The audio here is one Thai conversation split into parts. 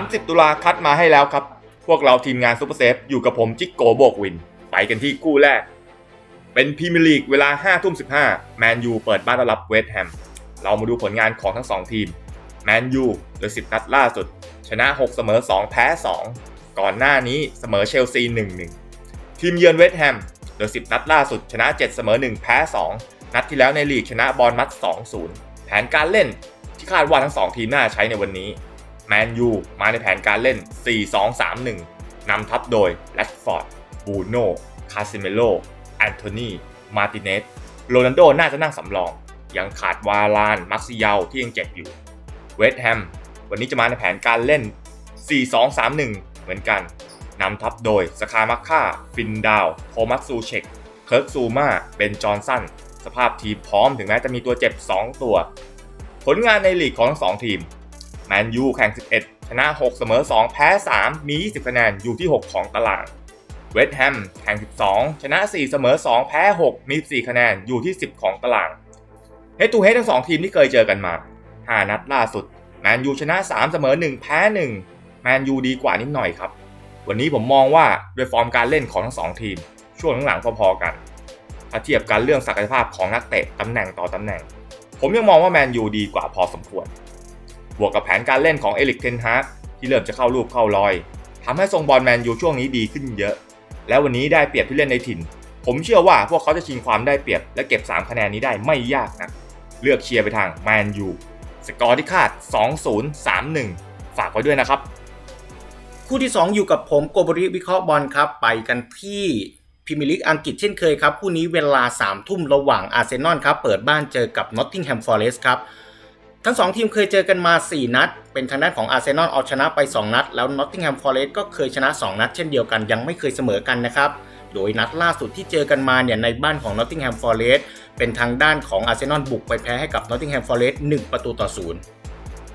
30 ตุลาคัดมาให้แล้วครับ พวกเราทีมงานซูเปอร์เซฟอยู่กับผมจิกโกโบกวิน ไปกันที่คู่แรก เป็นพรีเมียร์ลีกเวลา5ทุ่ม15แมนยูเปิดบ้านต้อนรับเวสต์แฮม เรามาดูผลงานของทั้ง 2 ทีม แมนยูโดย10นัดล่าสุด ชนะ 6 เสมอ 2 แพ้ 2 ก่อนหน้านี้เสมอเชลซี 1-1 ทีมเยือนเวสต์แฮมโดย10 นัดล่าสุด ชนะ 7 เสมอ 1 แพ้ 2 นัดที่แล้วในลีกชนะบอลมัด 2-0 แผนการเล่นที่คาดว่าทั้ง 2 ทีมน่าใช้ในวันนี้ แมนยูมาในแผนการเล่น 4-2-3-1 นำทัพโดยแรดฟอร์ด บูโน่ คาซิเมโล แอนโทนี มาติเนส โรนัลโดน่าจะนั่งสำรอง ยังขาดวาลาน มักซิยาที่ยังเจ็บอยู่ เวสต์แฮม วันนี้จะมาในแผนการเล่น 4-2-3-1 เหมือนกัน นำทัพโดยสคามักค่า ฟินดาวโทมัสซูเชก เคิร์กซูมา เบนจอนสัน สภาพทีมพร้อมถึงแม้จะมีตัวเจ็บ 2 ตัว ผลงานในลีกของทั้งสองทีม แมนยูแข่ง 11 ชนะ 6 เสมอ 2 แพ้ 3 มี 20 คะแนนอยู่ที่ 6 ของตารางเวสต์แฮมแข่ง 12 ชนะ 4 เสมอ 2 แพ้ 6 มี 4 คะแนนอยู่ที่ 10 ของตารางเฮดตูเฮดทั้ง2ทีมที่เคยเจอกันมา 5 นัดล่าสุด แมนยูชนะ 3 เสมอ 1 แพ้ 1 แมนยูดีกว่านิดหน่อยครับ วันนี้ผมมองว่าด้วยฟอร์มการเล่นของทั้ง2ทีม ช่วงหลังๆพอๆกันถ้าเทียบกันเรื่องศักยภาพของนักเตะตำแหน่งต่อตำแหน่ง ผมยังมองว่าแมนยูดีกว่าพอสมควร บวกกับแผนการเล่นของเอลิกเทนฮากที่เริ่มจะเข้ารูปเข้ารอยทำให้ทรงบอลแมนยูช่วงนี้ดีขึ้นเยอะ แล้ววันนี้ได้เปรียบที่เล่นในถิ่น ผมเชื่อว่าพวกเขาจะชิงความได้เปรียบ และเก็บ 3 คะแนนนี้ได้ไม่ยากนะเลือกเชียร์ไปทางแมนยูสกอร์ที่คาด 2-0-3-1 ฝากไว้ด้วยนะครับ คู่ที่ 2 อยู่กับผมโกบริวิเคราะห์บอลครับ ไปกันที่พรีเมียร์ลีกอังกฤษเช่นเคยครับ คู่นี้เวลา3ทุ่มระหว่างอาร์เซนอลครับ เปิดบ้านเจอกับนอตติงแฮมฟอร์เรสต์ครับ ทั้ง 2 ทีมเคยเจอกันมา 4 นัด เป็นทางด้านของอาร์เซนอลเอาชนะไป 2 นัด แล้วนอตติงแฮมฟอร์เรสต์ก็เคยชนะ 2 นัดเช่นเดียวกันยังไม่เคยเสมอกันนะครับโดยนัดล่าสุดที่เจอกันมาเนี่ยในบ้านของนอตติงแฮมฟอร์เรสต์เป็นทางด้านของอาร์เซนอลบุกไปแพ้ให้กับนอตติงแฮมฟอร์เรสต์1ประตูต่อศูนย์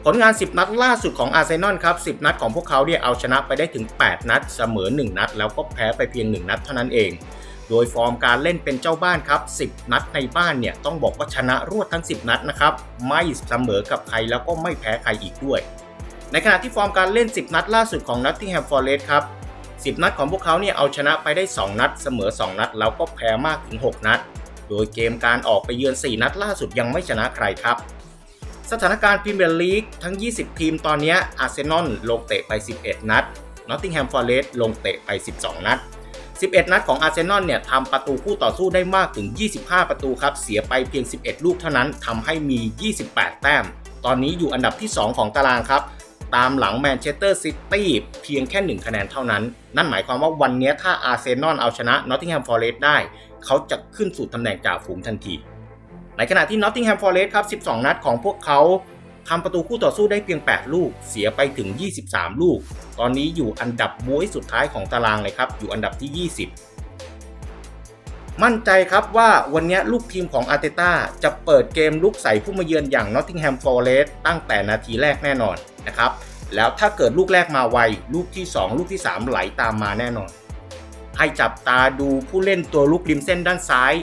ผลงาน 10 นัดล่าสุดของอาร์เซนอลครับ 10 นัดของพวกเขาเนี่ยเอาชนะไปได้ถึง 8 นัด เสมอ 1 นัด แล้วก็แพ้ไปเพียง 1 นัดเท่านั้นเอง โดยฟอร์มการเล่นเป็นเจ้าบ้านครับ 10 นัดในบ้านเนี่ยต้องบอกว่าชนะรวดทั้ง 10 นัดนะครับ ไม่เสมอกับใครแล้วก็ไม่แพ้ใครอีกด้วย ในขณะที่ฟอร์มการเล่น 10 นัดล่าสุดของนัตติงแฮมฟอร์เรสต์ครับ 10 นัดของพวกเขาเนี่ยเอาชนะไปได้ 2 นัด เสมอ 2 นัด แล้วก็แพ้มากถึง 6 นัด โดยเกมการออกไปเยือน 4 นัดล่าสุดยังไม่ชนะใครครับสถานการณ์พรีเมียร์ลีกทั้ง 20 ทีมตอนนี้อาร์เซนอลลงเตะไป 11 นัดนอตติงแฮมฟอร์เรสต์ลงเตะไป 12 นัด 11 นัดของอาร์เซนอลเนี่ยทำประตูคู่ต่อสู้ได้มากถึง 25 ประตูครับ เสียไปเพียง 11 ลูกเท่านั้นทำให้มี 28 แต้ม ตอนนี้อยู่อันดับที่ 2 ของตารางครับ ตามหลังแมนเชสเตอร์ซิตี้เพียงแค่ 1 คะแนนเท่านั้น นั่นหมายความว่าวันนี้ถ้าอาร์เซนอลเอาชนะนอตติงแฮมฟอร์เรสต์ได้ เขาจะขึ้นสู่ตำแหน่งจ่าฝูงทันที ในขณะที่ Nottingham Forest ครับ 12 นัดของพวกเขา ทำประตูคู่ต่อสู้ได้เพียง 8 ลูก เสียไปถึง 23 ลูก ตอนนี้อยู่อันดับบ้วยสุดท้ายของตารางเลยครับ อยู่อันดับที่ 20 มั่นใจครับว่าวันนี้ลูกทีมของอาร์เตต้าจะเปิดเกมลุกใส่ผู้มาเยือนอย่าง Nottingham Forest ตั้งแต่นาทีแรกแน่นอนนะครับ แล้วถ้าเกิดลูกแรกมาไว ลูกที่ 2 ลูกที่ 3 ไหลตามมาแน่นอนให้จับตาดูผู้เล่นตัวลุกริมเส้นด้านซ้าย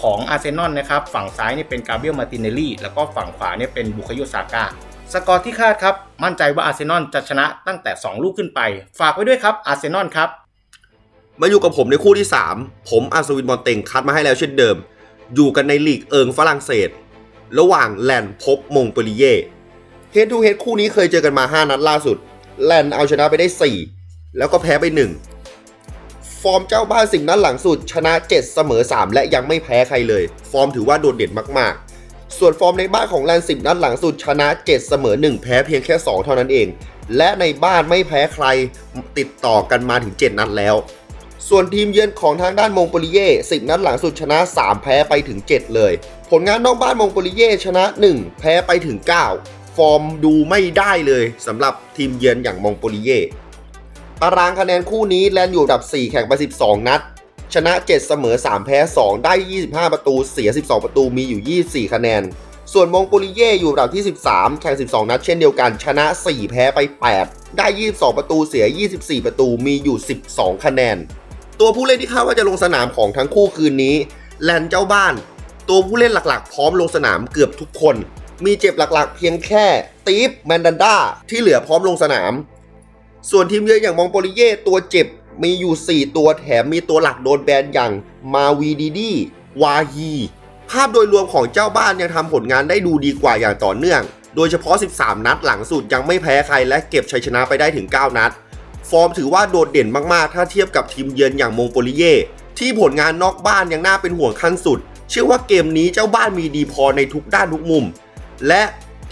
ของอาร์เซนอลนะครับ ฝั่งซ้ายนี่เป็นกาเบรียลมาตินเนลลี่ แล้วก็ฝั่งขวาเนี่ยเป็นบุคโยซาก้าสกอร์ที่คาดครับ มั่นใจว่าอาร์เซนอลจะชนะตั้งแต่ 2 ลูกขึ้นไป ฝากไว้ด้วยครับอาร์เซนอลครับ มาอยู่กับผมในคู่ที่ 3 ผมอัศวินบอลเต็งคัดมาให้แล้วเช่นเดิม อยู่กันในลีกเอิงฝรั่งเศส ระหว่างแลนด์พบมงเปรีเย่เฮดทูเฮดคู่นี้เคยเจอกันมา 5 นัดล่าสุด แลนด์เอาชนะไปได้ 4 แล้วก็แพ้ไป 1 ฟอร์มเจ้าบ้านสิ่งนัดหลังสุดชนะ 7 เสมอ 3 และยังไม่แพ้ใครเลย ฟอร์มถือว่าโดดเด่นมากๆ ส่วนฟอร์มในบ้านของแลนด์10นัดหลังสุดชนะ 7 เสมอ 1 แพ้เพียงแค่ 2 เท่านั้นเอง และในบ้านไม่แพ้ใครติดต่อกันมาถึง 7 นัดแล้ว ส่วนทีมเยือนของทางด้านมงโปลิเย่10 นัดหลังสุดชนะ 3 แพ้ไปถึง 7 เลย ผลงานนอกบ้านมงโปลิเย่ชนะ 1 แพ้ไปถึง 9 ฟอร์มดูไม่ได้เลยสำหรับทีมเยือนอย่างมงโปลิเย่ ตารางคะแนนคู่นี้แลนด์อยู่อันดับ 4 แข่งไป 12 นัด ชนะ 7 เสมอ 3 แพ้ 2 ได้ 25 ประตู เสีย 12 ประตูมีอยู่ 24 คะแนน ส่วนมงโปลิเย่อยู่อันดับที่ 13 แข่ง 12 นัด เช่นเดียวกัน ชนะ 4 แพ้ไป 8 ได้ 22 ประตู เสีย 24 ประตูมีอยู่ 12 คะแนน ตัวผู้เล่นที่คาดว่าจะลงสนามของทั้งคู่คืนนี้ แลนด์เจ้าบ้าน ตัวผู้เล่นหลักๆ พร้อมลงสนามเกือบทุกคน มีเจ็บหลักๆ เพียงแค่ตีฟแมนดันดาที่เหลือพร้อมลงสนาม ส่วนทีมเยือนอย่างมองโปลิเย่ตัวเจ็บมีอยู่ 4 ตัวแถมมีตัวหลักโดนแบนอย่างมาวีดีดีวาฮีภาพโดยรวมของเจ้าบ้านยังทำผลงานได้ดูดีกว่าอย่างต่อเนื่อง โดยเฉพาะ 13 นัดหลังสุดยังไม่แพ้ใครและเก็บชัยชนะไปได้ถึง 9 นัด ฟอร์มถือว่าโดดเด่นมากๆ ถ้าเทียบกับทีมเยือนอย่างมงโปลิเย่ที่ผลงานนอกบ้านยังน่าเป็นห่วงขั้นสุด เชื่อว่าเกมนี้เจ้าบ้านมีดีพอในทุกด้านทุกมุม และ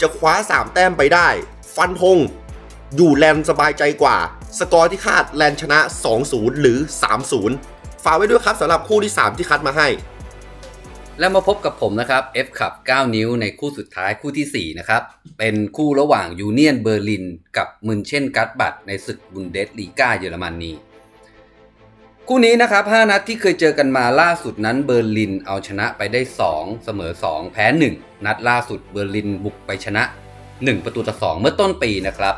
จะคว้า 3 แต้มไปได้ ฟันธง อยู่แลนสบายใจกว่า สกอร์ที่คาดแลนชนะ 2-0 หรือ 3-0 ฝากไว้ด้วยครับสำหรับคู่ที่ 3 ที่คัดมาให้ แล้วมาพบกับผมนะครับ F ขับ 9 นิ้วในคู่สุดท้ายคู่ทีสี่ 4 นะครับ เป็นคู่ระหว่างยูเนียนเบอร์ลิน กับมุนเช่นกัตบัตในศึกบุนเดสลีกาเยอรมนีคู่นี้นะครับ 5 นัดที่เคยเจอกันมาล่าสุดนั้นเบอร์ลินเอาชนะไปได้ 2 เสมอ 2 แพ้ 1 นัดล่าสุดเบอร์ลินบุกไปชนะ 1 ประตูต่อ 2 เมื่อต้นปีนะครับ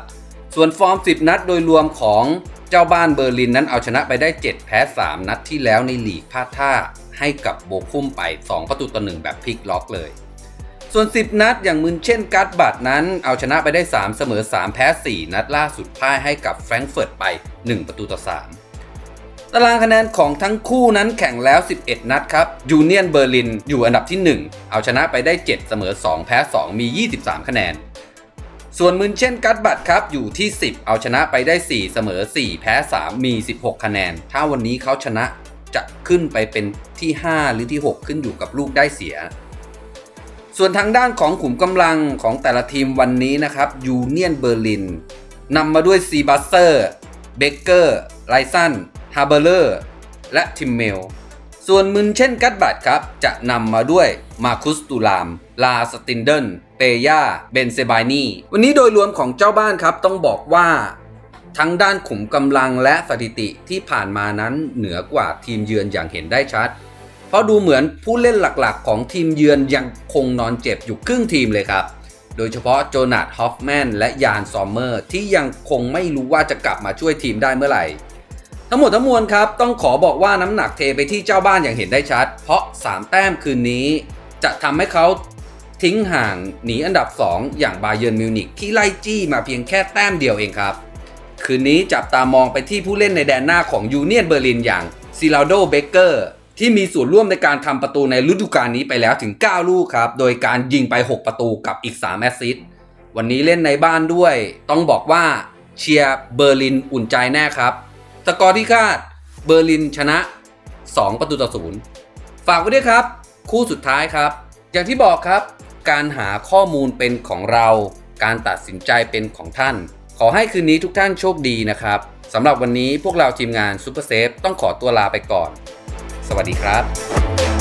ส่วนฟอร์ม 10 นัดโดยรวมของเจ้าบ้านเบอร์ลินนั้นเอาชนะไปได้ 7 แพ้ 3 นัดที่แล้วในลีกพลาดท่าให้กับโบคุ้มไป 2 ประตูต่อ1แบบพลิกล็อกเลย ส่วน 10 นัดอย่างมืนเช่นการ์ดบัตนั้น เอาชนะไปได้ 3 เสมอ 3 แพ้ 4 นัดล่าสุดพ่ายให้กับแฟรงก์เฟิร์ตไป 1 ประตูต่อ 3 ตารางคะแนนของทั้งคู่นั้นแข่งแล้ว 11 นัดครับยูเนียนเบอร์ลินอยู่อันดับที่ 1 เอาชนะไปได้ 7 เสมอ 2 แพ้ 2 มี 23 คะแนน ส่วนมืนเช่นกัตบัตครับอยู่ที่ 10 เอาชนะไปได้ 4 เสมอ 4 แพ้ 3 มี 16 คะแนน ถ้าวันนี้เขาชนะจะขึ้นไปเป็นที่ 5 หรือที่ 6 ขึ้นอยู่กับลูกได้เสีย ส่วนทางด้านของขุมกำลังของแต่ละทีมวันนี้นะครับยูเนียนเบอร์ลินนำมาด้วยซีบัสเซอร์เบเกอร์ไลซันฮาเบเลอร์และทิมเมล ส่วนมึนเช่นกัตบัตครับ จะนำมาด้วยมาคุสตูลาม ลาสตินเดนเปย่า เบนเซบายนีวันนี้โดยรวมของเจ้าบ้านครับ ต้องบอกว่า ทั้งด้านขุมกำลังและสถิติที่ผ่านมานั้นเหนือกว่าทีมเยือนอย่างเห็นได้ชัด เพราะดูเหมือนผู้เล่นหลักๆ ของทีมเยือนยังคงนอนเจ็บอยู่ครึ่งทีมเลยครับ โดยเฉพาะโจนาธฮอฟแมนและยานซอมเมอร์ที่ยังคงไม่รู้ว่าจะกลับมาช่วยทีมได้เมื่อไหร่ ทั้งหมดทั้งมวลครับ ต้องขอบอกว่าน้ำหนักเทไปที่เจ้าบ้านอย่างเห็นได้ชัด เพราะ 3 แต้มคืนนี้ จะทำให้เขาทิ้งห่างหนีอันดับ 2 อย่างบาเยิร์นมิวนิกที่ไล่จี้มาเพียงแค่แต้มเดียวเองครับ คืนนี้จับตามองไปที่ผู้เล่นในแดนหน้าของยูเนียนเบอร์ลินอย่างซิลาโดเบเกอร์ที่มีส่วนร่วมในการทำประตูในฤดูกาลนี้ไปแล้วถึง 9 ลูกครับ โดยการยิงไป 6 ประตูกับอีก 3 แอสซิสต์วันนี้เล่นในบ้านด้วย ต้องบอกว่าเชียร์เบอร์ลินอุ่นใจแน่ครับ สกอร์ที่คาดเบอร์ลินชนะ 2 ประตูต่อศูนย์ฝากไว้ด้วยครับ คู่สุดท้ายครับ อย่างที่บอกครับ การหาข้อมูลเป็นของเรา การตัดสินใจเป็นของท่าน ขอให้คืนนี้ทุกท่านโชคดีนะครับสำหรับวันนี้พวกเราทีมงานซูเปอร์เซฟต้องขอตัวลาไปก่อน สวัสดีครับ